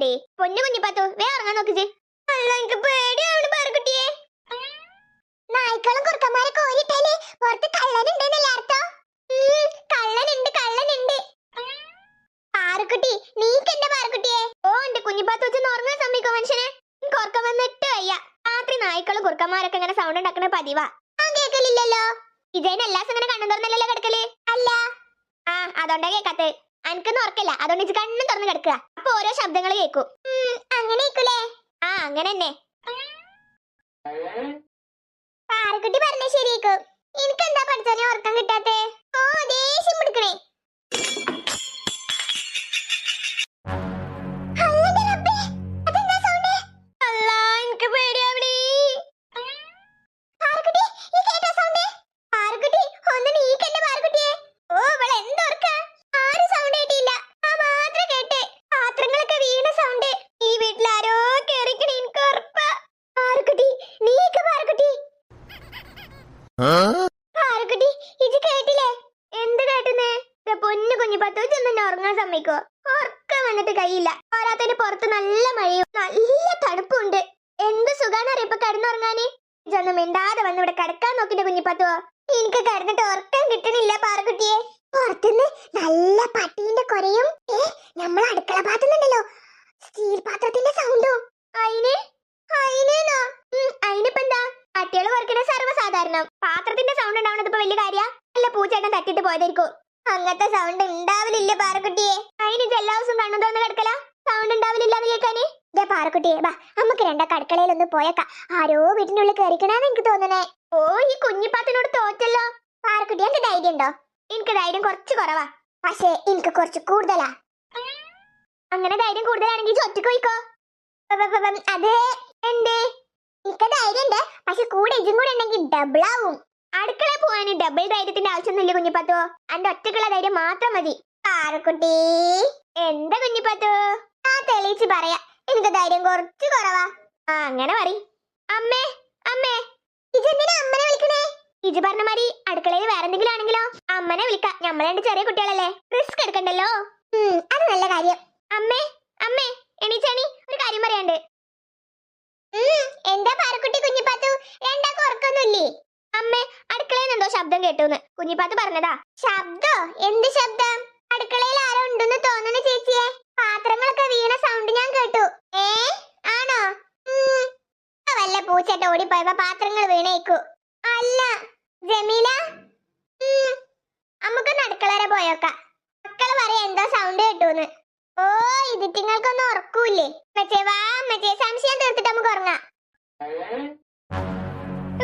വേണ്ടേ പൊന്നു കുഞ്ഞി പാത്തു വേറെ ഉറങ്ങാൻ നോക്കിച്ച് അല്ല എനിക്ക് പേടിയാണ് പേർക്കുട്ടിയെ നായ്ക്കളും കുറുക്കന്മാരെ കോലിട്ടാലേ പുറത്ത് കള്ളനുണ്ടെന്നല്ലേ അർത്ഥം? കള്ളനുണ്ട് കള്ളനുണ്ട്. പാറക്കുട്ടി നീക്കെന്റെ പാറക്കുട്ടിയെ. ഓ എന്റെ കുഞ്ഞിപ്പാത്ത് വെച്ചൊന്ന് ഉറങ്ങാൻ സമ്മതിക്കോ മനുഷ്യനെ? ഉറക്കം വന്നിട്ട് വയ്യ. രാത്രി നായ്ക്കളും കുറുക്കന്മാരൊക്കെ ഇങ്ങനെ സൗണ്ട് ഉണ്ടാക്കണ പതിവാ. ആ കേക്കലില്ലല്ലോ ഇതേനെ എല്ലാ ദിവസം ഇങ്ങനെ കണ്ണു കിടക്കൽ? അല്ല. ആ അതോണ്ടാ കേക്കാത്തത് എനിക്കൊന്നും ഉറക്കില്ല അതുകൊണ്ട് ഇത് കണ്ണും തുറന്ന് കിടക്കുക. അപ്പൊ ഓരോ ശബ്ദങ്ങൾ കേൾക്കും. അങ്ങനെ ആ അങ്ങനെ തന്നെ പാറക്കുട്ടി പറഞ്ഞ ശരിയേക്കും. എനിക്കെന്താ പഠിച്ചോനെ ഉറക്കം കിട്ടാത്തേ? ഓ ദേഷ്യം പിടിക്കണേ നീക്ക് പാറക്കുട്ടി. പാറക്കുട്ടി, ഇജ്ജ് കേട്ടില്ലേ? എന്ത് കേട്ടുന്നേ? പൊന്നു കുഞ്ഞു പത്ത് ചെന്നെ ഉറങ്ങാൻ സമ്മതിക്കോ ഉറക്കം വന്നിട്ട് കഴിയില്ല. പോരാത്തതിന് പുറത്ത് നല്ല മഴയും നല്ല തണുപ്പുണ്ട്. എന്ത് സുഖാണ് അറിയപ്പോ കിടന്നുറങ്ങാന്? ഇതൊന്നും മിണ്ടാതെ വന്ന് ഇവിടെ കിടക്കാൻ നോക്കിന്റെ കുഞ്ഞിപ്പത്തുവോ എനിക്ക് കിടന്നിട്ട് ഉറക്കം കിട്ടണില്ല പാറക്കുട്ടിയെ. പുറത്തുനിന്ന് നല്ല പട്ടീന്റെ കൊരയും. നമ്മൾ അടുക്കള പാത്തുന്നുണ്ടല്ലോ വലിയ കാര്യ? അല്ല പൂച്ചേട്ടൻ തട്ടിട്ട് പോയതായിരിക്കും. അങ്ങനത്തെ സൗണ്ട് ഉണ്ടാവലില്ല പാറക്കുട്ടിയെ. അതിന് എല്ലാ ദിവസവും കണ്ണു തോന്നുന്ന കിടക്കല? സൗണ്ട് ഉണ്ടാവില്ല എന്ന് ഇതേ പാറക്കുട്ടിയെ ബാ നമുക്ക് രണ്ടാ അടുക്കളയിൽ ഒന്ന് പോയേക്കാം. ആരോ വീട്ടിനുള്ളിൽ ഉള്ളിൽ കയറിക്കണെന്ന് എനിക്ക് തോന്നണേ. ഓ ഈ കുഞ്ഞിപ്പാത്തിനോട് തോറ്റല്ലോ. പാറക്കുട്ടി എന്റെ ധൈര്യം ഉണ്ടോ? എനിക്ക് ധൈര്യം കുറച്ച് കുറവാ. പക്ഷേ എനിക്ക് കുറച്ച് കൂടുതലാ. അങ്ങനെ ധൈര്യം കൂടുതലാണെങ്കിൽ ഒറ്റയ്ക്ക് പോയിക്കോ. അതെ എന്തേ? എനിക്ക് ധൈര്യം ഉണ്ട് പക്ഷെ കൂടെ ഇതും കൂടെ ഉണ്ടെങ്കിൽ ഡബിൾ ആവും. അടുക്കള പോവാൻ ഡബിൾ ധൈര്യത്തിന്റെ ആവശ്യമൊന്നുമില്ല കുഞ്ഞിപ്പത്തു? അന്റെ ഒറ്റക്കുള്ള ധൈര്യം മാത്രം മതി. പാറക്കുട്ടി എന്താ കുഞ്ഞിപ്പത്തു? ആ തെളിയിച്ച് പറയാ. എനിക്ക് ധൈര്യം കുറച്ച് കുറവാ. ആ അങ്ങനെ പറ അമ്മേ അമ്മേ ഇജെന്തിനാ അമ്മനെ വിളിക്കണേ ഇജ് പറഞ്ഞ മാതിരി അടുക്കളയിൽ വേറെ എന്തെങ്കിലും ആണെങ്കിലോ? അമ്മനെ വിളിക്കാം. നമ്മൾ രണ്ട് ചെറിയ കുട്ടികളല്ലേ? റിസ്ക് എടുക്കണ്ടല്ലോ? അത് നല്ല കാര്യം. അമ്മേ അമ്മേ എണീച്ചണി. ഒരു കാര്യം പറയാണ്ട് എന്താ പാറക്കുട്ടി കുഞ്ഞിപ്പാത്തു? രണ്ടാക്കും ഉറക്കൊന്നുമില്ലേ? അമ്മേ അടുക്കളയിൽ എന്തോ ശബ്ദം കേട്ടുന്ന്. കുഞ്ഞിപ്പാത്ത് പറഞ്ഞതാ. ശബ്ദോ? എന്ത് ശബ്ദം? അടുക്കളയിൽ ആരോ ഉണ്ടെന്ന് തോന്നുന്നു ചേച്ചിയെ. പാത്രങ്ങളൊക്കെ വീണ സൗണ്ട് ഞാൻ കേട്ടു. ഏ? ആണോ? വല്ല പൂച്ചേട്ട ഓടിപ്പോയപ്പോ പാത്രങ്ങൾ വീണേക്കു. അല്ല. ജമീല? നമുക്ക് നടുക്കളരെ മക്കൾ പോയോക്കാം. മക്കൾ പറയാ എന്തോ സൗണ്ട് കേട്ടൂന്ന്. ഓ ഇതിറ്റിങ്ങൾക്കൊന്നും ഉറക്കൂല്ലേ? മച്ചേ വാ മച്ചേ. സംശയം തീർത്തിട്ട് നമുക്ക് ഉറങ്ങാം.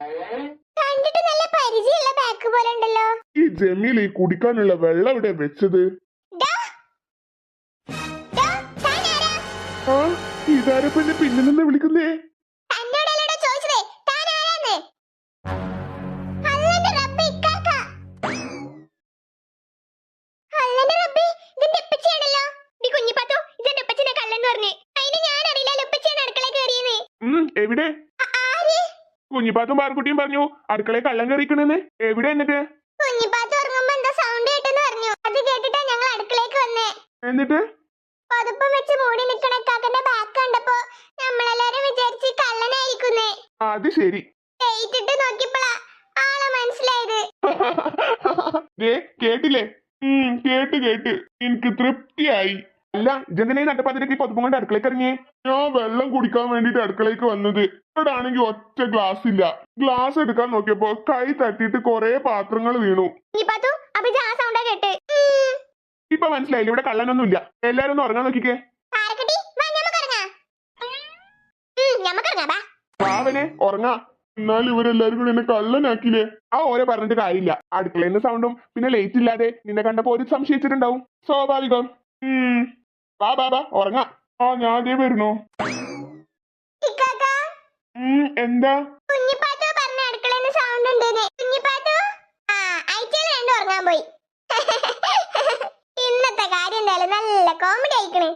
കണ്ടിട്ട് നല്ല പരിചയമുള്ള ബാക്ക് പോലെ ഉണ്ടല്ലോ. ഈ ജമീൽ ഈ കുടിക്കാനുള്ള വെള്ളം ഇവിടെ വെച്ചത്? ആ ഇതാരപ്പ എന്നെ പിന്നിൽ നിന്ന് വിളിക്കുന്നേ? എവിടെ? കുഞ്ഞിപ്പാത്തും പാർക്കുട്ടിയും പറഞ്ഞു അടുക്കളയിൽ കള്ളം കയറിക്കണെന്ന്. എവിടെ എന്നിട്ട്? കുഞ്ഞിപ്പാത്ത് ഉറങ്ങുമ്പോ എന്താ സൗണ്ട് കേട്ടെന്ന് പറഞ്ഞു. അത് കേട്ടിട്ടാ ഞങ്ങൾ അടുക്കളയ്ക്ക് വന്നേ. എന്നിട്ട്? പതുപ്പം വെച്ച് മൂടി നിൽക്കണ കാക്കന്റെ ബാക്ക് കണ്ടപ്പോ നമ്മളെല്ലാരും വിചാരിച്ച് കള്ളനായിരിക്കുന്നേ. അത് ശരി. കേട്ടിട്ട് നോക്കിയപ്പോഴാ ആളെ മനസ്സിലായത്. കേട്ടില്ലേ? ഉം കേട്ട് കേട്ട്. എനിക്ക് തൃപ്തിയായി. അല്ല ഇജെന്തിനാ ഈ നട്ടപ്പാതിരക്ക് പൊതുപ്പം കൊണ്ട് അടുക്കളയ്ക്ക് ഇറങ്ങിയേ? ഞാൻ വെള്ളം കുടിക്കാൻ വേണ്ടിട്ട് അടുക്കളയ്ക്ക് വന്നത്. ഇവിടെ ആണെങ്കിൽ ഒറ്റ ഗ്ലാസ് ഇല്ല. ഗ്ലാസ് എടുക്കാൻ നോക്കിയപ്പോ കൈ തട്ടിയിട്ട് കൊറേ പാത്രങ്ങൾ വീണു. ഇപ്പൊ മനസ്സിലായില്ല? ഇവിടെ കള്ളനൊന്നും ഇല്ല എല്ലാരും ഒന്ന് ഉറങ്ങാൻ നോക്കിക്കേ. പാവനെ ഉറങ്ങാ. എന്നാൽ ഇവരെല്ലാരും കൂടി എന്നെ കള്ളനാക്കില്ലേ? ആ ഓരോ പറഞ്ഞിട്ട് കാര്യമില്ല. അടുക്കളയിൽ നിന്ന് സൗണ്ടും പിന്നെ ലേറ്റ് ഇല്ലാതെ നിന്നെ കണ്ടപ്പോ ഒരു സംശയിച്ചിട്ടുണ്ടാവും. സ്വാഭാവികം. ഉം. വാ ബാ ബാ ഉറങ്ങാ. ആ ഞാൻ ദേ വരുന്നു. എന്താ? അടുക്കളേന്ന് സൗണ്ട് ആ ഉറങ്ങാൻ പോയി. ഇന്നത്തെ കാര്യം എന്തായാലും നല്ല കോമഡി ആയിക്കണേ.